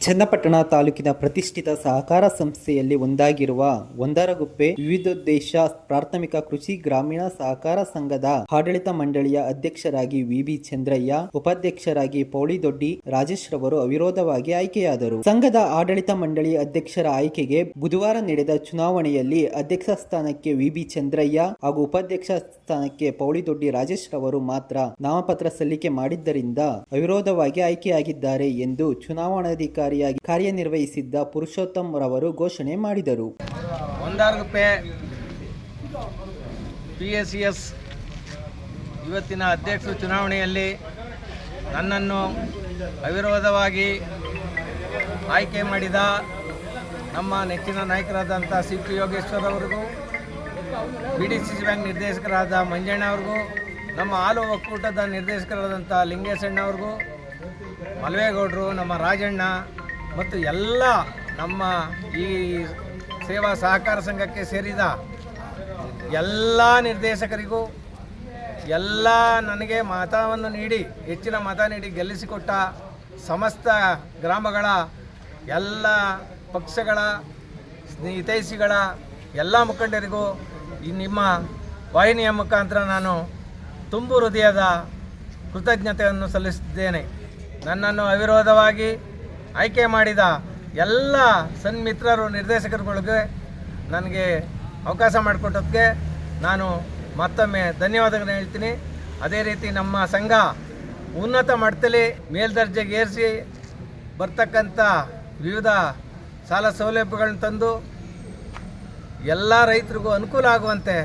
ಚನ್ನಪಟ್ಟಣ ತಾಲೂಕಿನ ಪ್ರತಿಷ್ಠಿತ ಸಹಕಾರ ಸಂಸ್ಥೆಯಲ್ಲಿ ಒಂದಾಗಿರುವ ಒಂದರಗುಪ್ಪೆ ವಿವಿಧೋದ್ದೇಶ ಪ್ರಾಥಮಿಕ ಕೃಷಿ ಗ್ರಾಮೀಣ ಸಹಕಾರ ಸಂಘದ ಆಡಳಿತ ಮಂಡಳಿಯ ಅಧ್ಯಕ್ಷರಾಗಿ ವಿಬಿ ಚಂದ್ರಯ್ಯ, ಉಪಾಧ್ಯಕ್ಷರಾಗಿ ಪೌಳಿದೊಡ್ಡಿ ರಾಜೇಶ್ ರವರು ಅವಿರೋಧವಾಗಿ ಆಯ್ಕೆಯಾದರು. ಸಂಘದ ಆಡಳಿತ ಮಂಡಳಿ ಅಧ್ಯಕ್ಷರ ಆಯ್ಕೆಗೆ ಬುಧವಾರ ನಡೆದ ಚುನಾವಣೆಯಲ್ಲಿ ಅಧ್ಯಕ್ಷ ಸ್ಥಾನಕ್ಕೆ ವಿಬಿ ಚಂದ್ರಯ್ಯ ಹಾಗೂ ಉಪಾಧ್ಯಕ್ಷ ಸ್ಥಾನಕ್ಕೆ ಪೌಳಿದೊಡ್ಡಿ ರಾಜೇಶ್ ರವರು ಮಾತ್ರ ನಾಮಪತ್ರ ಸಲ್ಲಿಕೆ ಮಾಡಿದ್ದರಿಂದ ಅವಿರೋಧವಾಗಿ ಆಯ್ಕೆಯಾಗಿದ್ದಾರೆ ಎಂದು ಚುನಾವಣಾಧಿಕಾರಿಯಾಗಿ ಕಾರ್ಯನಿರ್ವಹಿಸಿದ್ದ ಪುರುಷೋತ್ತಮ್ ರವರು ಘೋಷಣೆ ಮಾಡಿದರು. ಪಿ ಇವತ್ತಿನ ಅಧ್ಯಕ್ಷ ಚುನಾವಣೆಯಲ್ಲಿ ನನ್ನನ್ನು ಅವಿರೋಧವಾಗಿ ಆಯ್ಕೆ ಮಾಡಿದ ನಮ್ಮ ನೆಚ್ಚಿನ ನಾಯಕರಾದಂಥ ಸಿ ಪಿ ಯೋಗೇಶ್ವರ್ ಅವರಿಗೂ B D C C bank ನಿರ್ದೇಶಕರಾದ ಮಂಜಣ್ಣ ಅವ್ರಿಗೂ, ನಮ್ಮ ಹಾಲು ಒಕ್ಕೂಟದ ನಿರ್ದೇಶಕರಾದಂಥ ಲಿಂಗೇಶಣ್ಣ ಅವ್ರಿಗೂ ಮಲ್ವೇಗೌಡರು ನಮ್ಮ ರಾಜಣ್ಣ ಮತ್ತು ಎಲ್ಲ ನಮ್ಮ ಈ ಸೇವಾ ಸಹಕಾರ ಸಂಘಕ್ಕೆ ಸೇರಿದ ಎಲ್ಲ ನಿರ್ದೇಶಕರಿಗೂ ಎಲ್ಲ ನನಗೆ ಮತವನ್ನು ನೀಡಿ, ಹೆಚ್ಚಿನ ಮತ ನೀಡಿ ಗೆಲ್ಲಿಸಿಕೊಟ್ಟ ಸಮಸ್ತ ಗ್ರಾಮಗಳ, ಎಲ್ಲ ಪಕ್ಷಗಳ, ಹಿತೈಷಿಗಳ, ಎಲ್ಲ ಮುಖಂಡರಿಗೂ ಈ ನಿಮ್ಮ ವಾಹಿನಿಯ ಮುಖಾಂತರ ನಾನು ತುಂಬು ಹೃದಯದ ಕೃತಜ್ಞತೆಯನ್ನು ಸಲ್ಲಿಸುತ್ತಿದ್ದೇನೆ ನನ್ನನ್ನು ಅವಿರೋಧವಾಗಿ ಆಯ್ಕೆ ಮಾಡಿದ ಎಲ್ಲ ಸನ್ಮಿತ್ರರು, ನಿರ್ದೇಶಕರುಗಳಿಗೆ ನನಗೆ ಅವಕಾಶ ಮಾಡಿಕೊಟ್ಟದಕ್ಕೆ ನಾನು ಮತ್ತೊಮ್ಮೆ ಧನ್ಯವಾದಗಳನ್ನು ಹೇಳ್ತೀನಿ. ಅದೇ ರೀತಿ ನಮ್ಮ ಸಂಘ ಉನ್ನತ ಮಟ್ಟದಲ್ಲಿ ಮೇಲ್ದರ್ಜೆಗೆ ಏರಿಸಿ ಬರ್ತಕ್ಕಂಥ ವಿವಿಧ ಸಾಲ ಸೌಲಭ್ಯಗಳನ್ನ ತಂದು ಎಲ್ಲ ರೈತರಿಗೂ ಅನುಕೂಲ ಆಗುವಂತೆ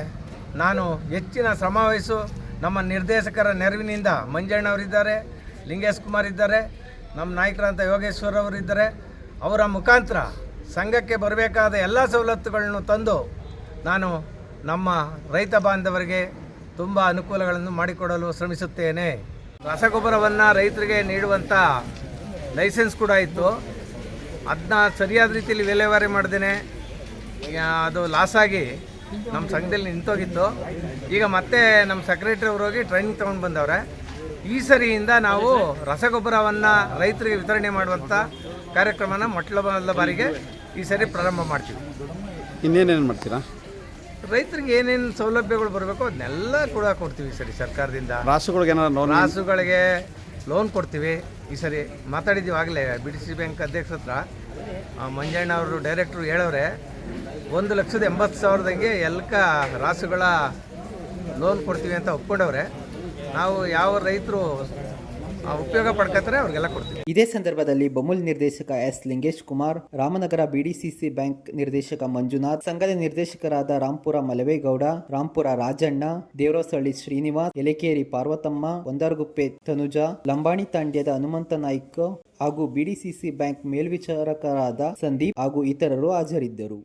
ನಾನು ಹೆಚ್ಚಿನ ಶ್ರಮವಹಿಸು ನಮ್ಮ ನಿರ್ದೇಶಕರ ನೆರವಿನಿಂದ ಮಂಜಣ್ಣವರಿದ್ದಾರೆ, ಲಿಂಗೇಶ್ ಕುಮಾರ್ ಇದ್ದಾರೆ. ನಮ್ಮ ನಾಯಕರಂತ ಯೋಗೇಶ್ವರ್ ಅವರಿದ್ದಾರೆ ಅವರ ಮುಖಾಂತರ ಸಂಘಕ್ಕೆ ಬರಬೇಕಾದ ಎಲ್ಲ ಸವಲತ್ತುಗಳನ್ನು ತಂದು ನಾನು ನಮ್ಮ ರೈತ ಬಾಂಧವರಿಗೆ ತುಂಬ ಅನುಕೂಲಗಳನ್ನು ಮಾಡಿಕೊಡಲು ಶ್ರಮಿಸುತ್ತೇನೆ. ರಸಗೊಬ್ಬರವನ್ನು ರೈತರಿಗೆ ನೀಡುವಂಥ ಲೈಸೆನ್ಸ್ ಕೂಡ ಇತ್ತು. ಅದನ್ನ ಸರಿಯಾದ ರೀತಿಯಲ್ಲಿ ವಿಲೇವಾರಿ ಮಾಡ್ದೇನೆ. ಈಗ ಅದು ಲಾಸಾಗಿ ನಮ್ಮ ಸಂಘದಲ್ಲಿ ನಿಂತೋಗಿತ್ತು. ಈಗ ಮತ್ತೆ ನಮ್ಮ ಸೆಕ್ರೆಟರಿ ಅವರು ಹೋಗಿ ಟ್ರೈನಿಂಗ್ ತೊಗೊಂಡು ಬಂದವ್ರೆ. ಈ ಸರಿಯಿಂದ ನಾವು ರಸಗೊಬ್ಬರವನ್ನು ರೈತರಿಗೆ ವಿತರಣೆ ಮಾಡುವಂಥ ಕಾರ್ಯಕ್ರಮನ ಮೊಟ್ಟ ಮೊದಲ ಬಾರಿಗೆ ಈ ಸರಿ ಪ್ರಾರಂಭ ಮಾಡ್ತೀವಿ. ಇನ್ನೇನೇನು ಮಾಡ್ತೀರಾ? ರೈತರಿಗೆ ಏನೇನು ಸೌಲಭ್ಯಗಳು ಬರಬೇಕು ಅದನ್ನೆಲ್ಲ ಕೂಡ ಕೊಡ್ತೀವಿ ಈ ಸರಿ ಸರ್ಕಾರದಿಂದ. ರಾಸುಗಳಿಗೆ ರಾಸುಗಳಿಗೆ ಲೋನ್ ಕೊಡ್ತೀವಿ ಈ ಸರಿ. ಮಾತಾಡಿದ್ದೀವಿ ಆಗಲೇ ಬಿ ಡಿ ಸಿ ಬ್ಯಾಂಕ್ ಅಧ್ಯಕ್ಷ ಹತ್ರ. ಮಂಜಣ್ಣ ಅವರು ಡೈರೆಕ್ಟ್ರು ಹೇಳವ್ರೆ ಒಂದು ಲಕ್ಷದ ಎಂಬತ್ತು ಸಾವಿರದಂಗೆ ಎಲ್ಕ ರಾಸುಗಳ ಲೋನ್ ಕೊಡ್ತೀವಿ ಅಂತ ಒಪ್ಕೊಂಡವ್ರೆ. ನಾವು ಯಾವ ರೈತರು ಉಪಯೋಗ ಪಡ್ಕತ್ತಾರೆ ಅವ್ರಿಗೆಲ್ಲ ಕೊಡ್ತೀವಿ. ಇದೇ ಸಂದರ್ಭದಲ್ಲಿ ಬಮುಲ್ ನಿರ್ದೇಶಕ S Lingesh Kumar, Ramanagara BDCC bank ನಿರ್ದೇಶಕ ಮಂಜುನಾಥ್, ಸಂಘದ ನಿರ್ದೇಶಕರಾದ ರಾಂಪುರ ಮಲವೇಗೌಡ, ರಾಂಪುರ ರಾಜಣ್ಣ ದೇವರಸಳ್ಳಿ ಶ್ರೀನಿವಾಸ್, ಎಲೆಕೇರಿ ಪಾರ್ವತಮ್ಮ, ಒಂದರ್ಗುಪ್ಪೆ ತನುಜ, ಲಂಬಾಣಿ ತಾಂಡ್ಯದ ಹನುಮಂತ ನಾಯ್ಕ ಹಾಗೂ ಬಿಡಿಸಿಸಿ ಬ್ಯಾಂಕ್ ಮೇಲ್ವಿಚಾರಕರಾದ ಸಂದೀಪ್ ಹಾಗೂ ಇತರರು ಹಾಜರಿದ್ದರು.